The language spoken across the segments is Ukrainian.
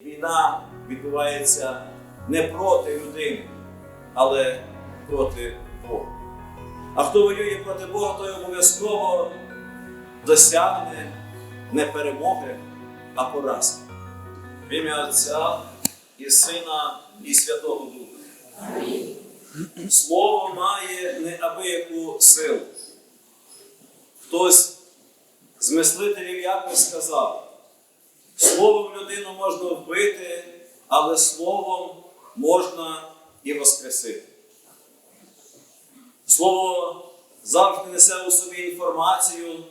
Війна відбувається не проти людини, але проти Бога. А хто воює проти Бога, той обов'язково досягне не перемоги, а поразки. В ім'я Отця і Сина, і Святого Духа. Слово має неабияку силу. Хтось з мислителів якось сказав, Словом людину можна вбити, але словом можна і воскресити. Слово завжди несе у собі інформацію,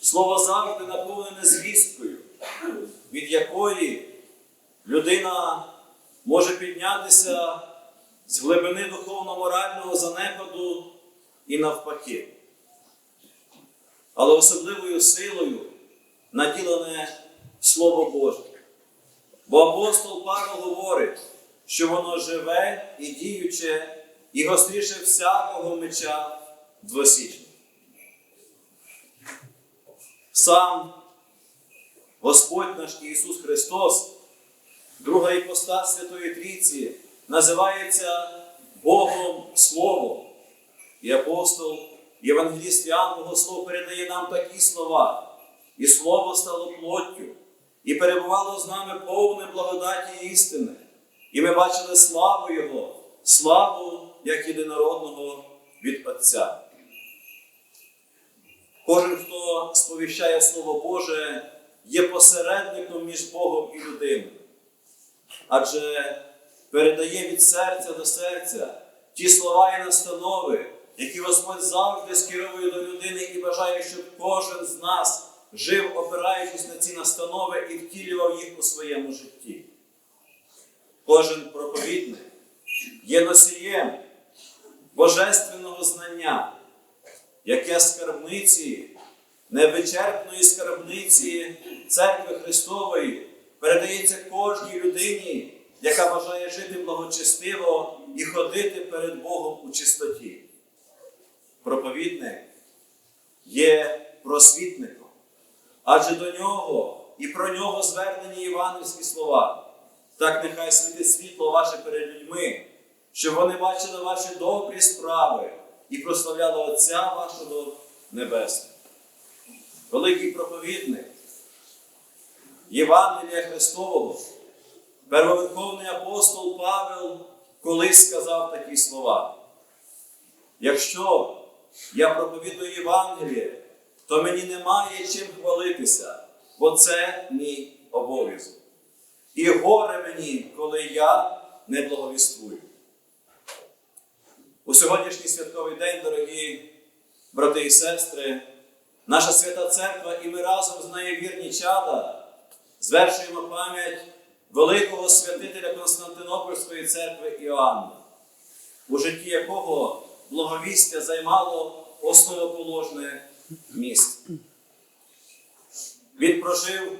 слово завжди наповнене звісткою, від якої людина може піднятися з глибини духовно-морального занепаду і навпаки. Але особливою силою наділене Слово Боже. Бо апостол Павло говорить, що воно живе і діюче, і гостріше всякого меча двосічного. Сам Господь наш Ісус Христос, друга іпостась Святої Трійці, називається Богом Словом. І апостол Євангеліст Іоанн Богослов передає нам такі слова, і Слово стало плоттю, і перебувало з нами повне благодаті істини. І ми бачили славу Його, славу як єдинородного від Отця. Кожен, хто сповіщає Слово Боже, є посередником між Богом і людиною. Адже передає від серця до серця ті слова і настанови, які Господь завжди скеровує до людини і бажає, щоб кожен з нас жив, опираючись на ці настанови і втілював їх у своєму житті. Кожен проповідник є носієм божественного знання, яке скарбниці, невичерпної скарбниці Церкви Христової передається кожній людині, яка бажає жити благочестиво і ходити перед Богом у чистоті. Проповідник є просвітником, адже до нього і про нього звернені євангельські слова. Так нехай світить світло ваше перед людьми, щоб вони бачили ваші добрі справи і прославляли Отця вашого Небесного. Великий проповідник Євангелія Христового, первоверховний апостол Павел колись сказав такі слова. Якщо я проповідую Євангеліє, то мені немає чим хвалитися, бо це мій обов'язок. І горе мені, коли я не благовіствую. У сьогоднішній святковий день, дорогі брати і сестри, наша свята церква і ми разом з нею вірні чада звершуємо пам'ять великого святителя Константинопольської церкви Іоанна, у житті якого благовістя займало основоположне місце. Він прожив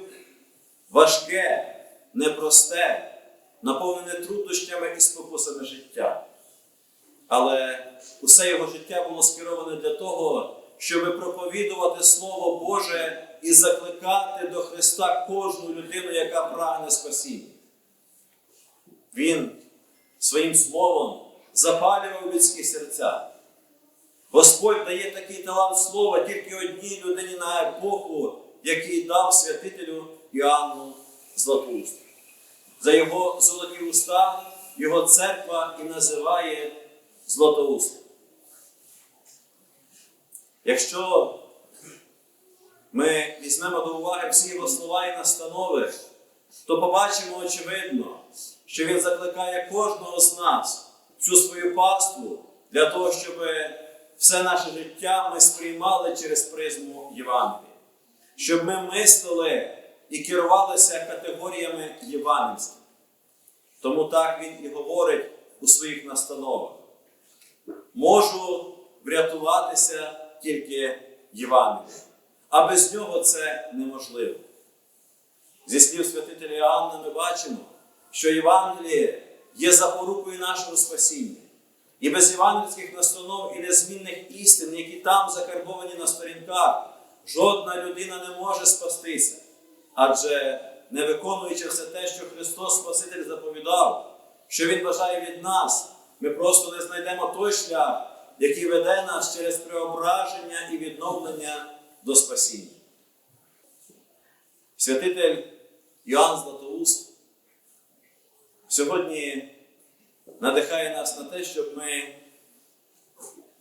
важке, непросте, наповнене труднощами і спокусами життя. Але усе його життя було скероване для того, щоб проповідувати Слово Боже і закликати до Христа кожну людину, яка прагне спасіння. Він своїм словом запалював людські серця. Господь дає такий талант слова тільки одній людині на епоху, який дав святителю Іоанну Златоусту. За його золоті уста його церква і називає Златоустом. Якщо ми візьмемо до уваги всі його слова і настанови, то побачимо очевидно, що він закликає кожного з нас всю свою паству для того, щоб все наше життя ми сприймали через призму Євангелія, щоб ми мислили і керувалися категоріями євангельськими. Тому так він і говорить у своїх настановах. Можу врятуватися тільки Євангелієм, а без нього це неможливо. Зі слів святителя Іоанна ми бачимо, що Євангеліє є запорукою нашого спасіння. І без євангельських настанов і незмінних істин, які там закарбовані на сторінках, жодна людина не може спастися. Адже не виконуючи все те, що Христос Спаситель заповідав, що Він бажає від нас, ми просто не знайдемо той шлях, який веде нас через преображення і відновлення до спасіння. Святитель Іоанн Златоуст сьогодні надихає нас на те, щоб ми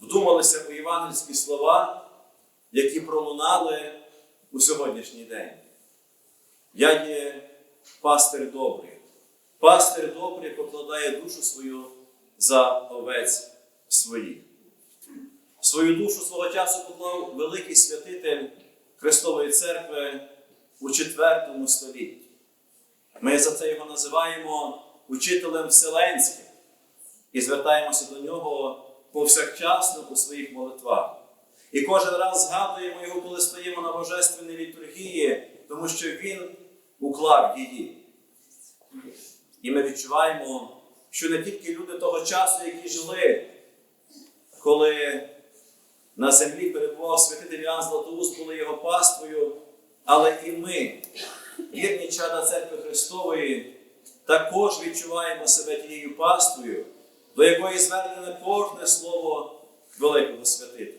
вдумалися у євангельські слова, які пролунали у сьогоднішній день. Я є пастир добрий. Пастир добрий покладає душу свою за овець своїх. Свою душу свого часу поклав великий святитель Христової Церкви у IV столітті. Ми за це його називаємо учителем Вселенським і звертаємося до нього повсякчасно у своїх молитвах. І кожен раз згадуємо його, коли стоїмо на божественній літургії, тому що він уклав її. І ми відчуваємо, що не тільки люди того часу, які жили, коли на землі перебував святитель Іоанн Златоуст, були його паствою, але і ми, вірні чада Церкви Христової, також відчуваємо себе тією паствою, до якої звернене кожне слово великого святителя.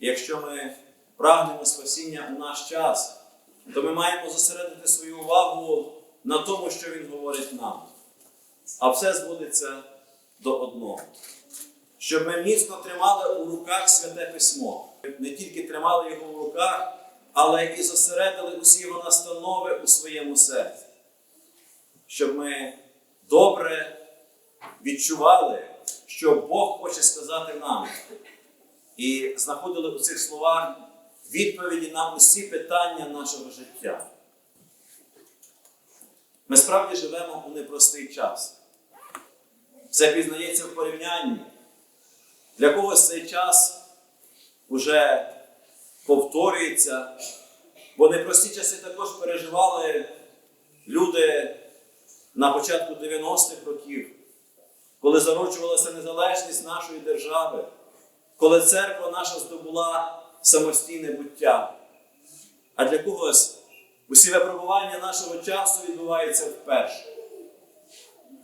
Якщо ми прагнемо спасіння у наш час, то ми маємо зосередити свою увагу на тому, що Він говорить нам. А все зводиться до одного. Щоб ми міцно тримали у руках святе письмо. Не тільки тримали його в руках, але і зосередили усі його настанови у своєму серці. Щоб ми добре відчували, що Бог хоче сказати нам, і знаходили у цих словах відповіді на усі питання нашого життя. Ми справді живемо у непростий час. Це пізнається в порівнянні. Для когось цей час уже повторюється, бо непрості часи також переживали люди на початку 90-х років, коли зароджувалася незалежність нашої держави, коли церква наша здобула самостійне буття. А для когось усі випробування нашого часу відбуваються вперше.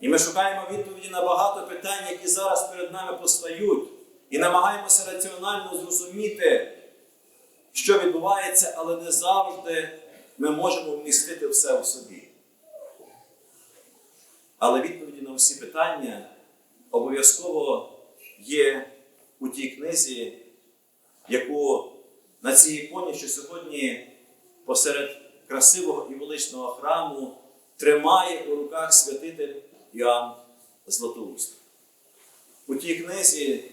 І ми шукаємо відповіді на багато питань, які зараз перед нами постають, і намагаємося раціонально зрозуміти, що відбувається, але не завжди ми можемо вмістити все в собі. Але відповіді на всі питання обов'язково є у тій книзі, яку на цій іконі, що сьогодні посеред красивого і величного храму тримає у руках святитель Іоанн Златоуст. У тій книзі,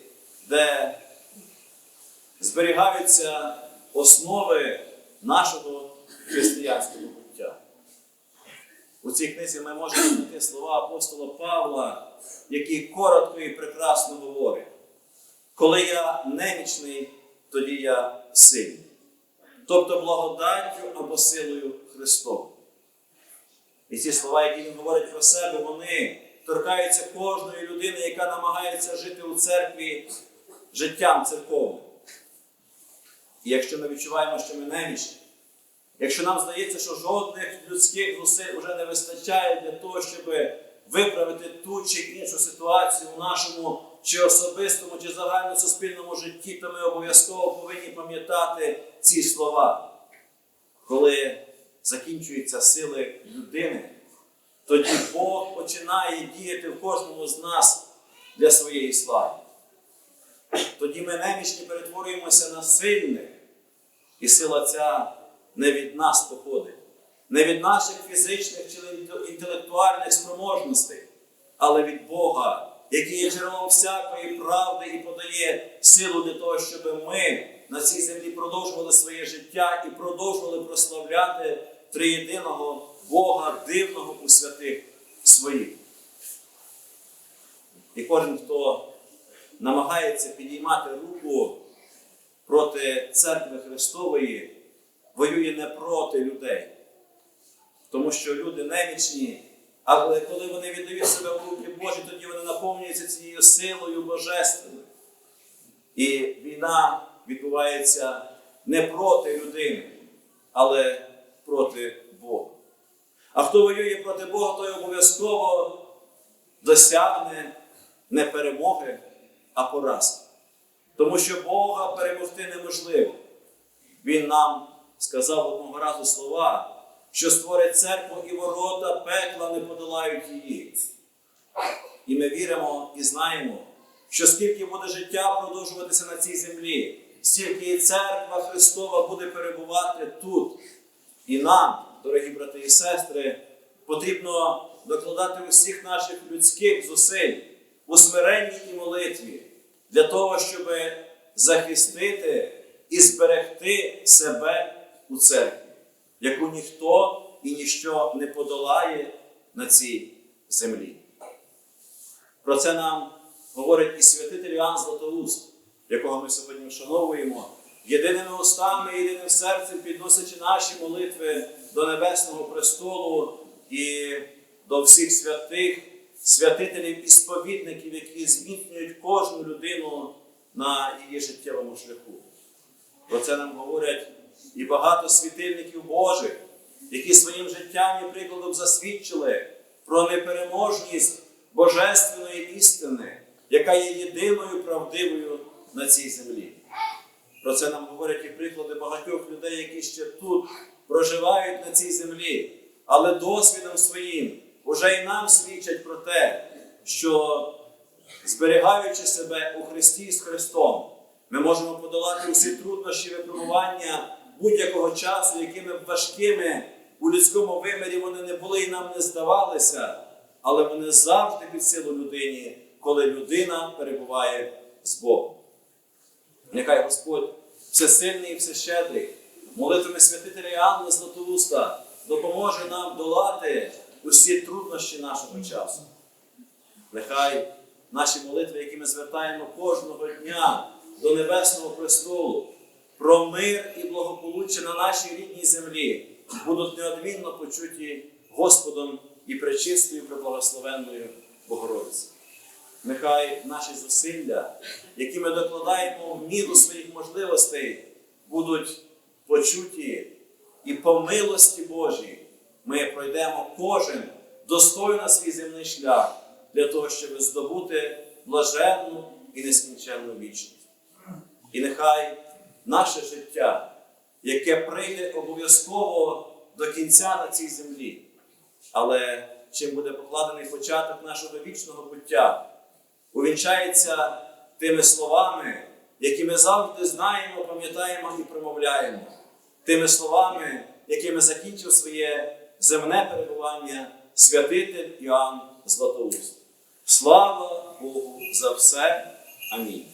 де зберігаються основи нашого. У цій книзі ми можемо знайти слова апостола Павла, який коротко і прекрасно говорить. Коли я немічний, тоді я сильний. Тобто благодаттю або силою Христовою. І ці слова, які він говорить про себе, вони торкаються кожної людини, яка намагається жити у церкві життям церковним. І якщо ми відчуваємо, що ми немічні, якщо нам здається, що жодних людських зусиль вже не вистачає для того, щоб виправити ту чи іншу ситуацію у нашому чи особистому, чи загальносуспільному житті, то ми обов'язково повинні пам'ятати ці слова. Коли закінчуються сили людини, тоді Бог починає діяти в кожному з нас для своєї слави. Тоді ми немічні перетворюємося на сильних, і сила ця не від нас походить, не від наших фізичних чи інтелектуальних спроможностей, але від Бога, який є джерелом всякої правди і подає силу для того, щоб ми на цій землі продовжували своє життя і продовжували прославляти триєдиного Бога, дивного у святих своїх. І кожен, хто намагається підіймати руку проти церкви Христової, воює не проти людей. Тому що люди немічні, але коли вони віддають себе в руки Божі, тоді вони наповнюються цією силою божественною. І війна відбувається не проти людини, але проти Бога. А хто воює проти Бога, той обов'язково досягне не перемоги, а поразки. Тому що Бога перемогти неможливо. Він нам сказав одного разу слова, що створить церкву і ворота пекла не подолають її. І ми віримо і знаємо, що скільки буде життя продовжуватися на цій землі, стільки і церква Христова буде перебувати тут. І нам, дорогі брати і сестри, потрібно докладати усіх наших людських зусиль у смиренні і молитві для того, щоб захистити і зберегти себе у церкві, яку ніхто і ніщо не подолає на цій землі. Про це нам говорить і святитель Іоанн Златоуст, якого ми сьогодні вшановуємо, єдиними устами, єдиним серцем підносячи наші молитви до Небесного престолу і до всіх святих, святителів і сповідників, які зміцнюють кожну людину на її життєвому шляху. Про це нам говорять і багато світильників Божих, які своїм життям і прикладом засвідчили про непереможність божественної істини, яка є єдиною правдивою на цій землі. Про це нам говорять і приклади багатьох людей, які ще тут проживають на цій землі, але досвідом своїм уже і нам свідчать про те, що зберігаючи себе у Христі з Христом, ми можемо подолати усі труднощі випробування будь-якого часу, якими б важкими у людському вимірі вони не були і нам не здавалися, але вони завжди під силу людині, коли людина перебуває з Богом. Нехай Господь всесильний і всещедрий, молитвами святителя Іоанна Златоуста допоможе нам долати усі труднощі нашого часу. Нехай наші молитви, які ми звертаємо кожного дня до Небесного престолу, про мир і благополуччя на нашій рідній землі, будуть неодмінно почуті Господом і пречистою преблагословенною Богородицею. Нехай наші зусилля, які ми докладаємо в міру своїх можливостей, будуть почуті і по милості Божій ми пройдемо кожен достойно свій земний шлях для того, щоб здобути блаженну і нескінченну вічність. І нехай наше життя, яке прийде обов'язково до кінця на цій землі, але чим буде покладений початок нашого вічного буття, увінчається тими словами, які ми завжди знаємо, пам'ятаємо і промовляємо, тими словами, якими закінчив своє земне перебування святитель Іоанн Златоуст. Слава Богу за все. Амінь.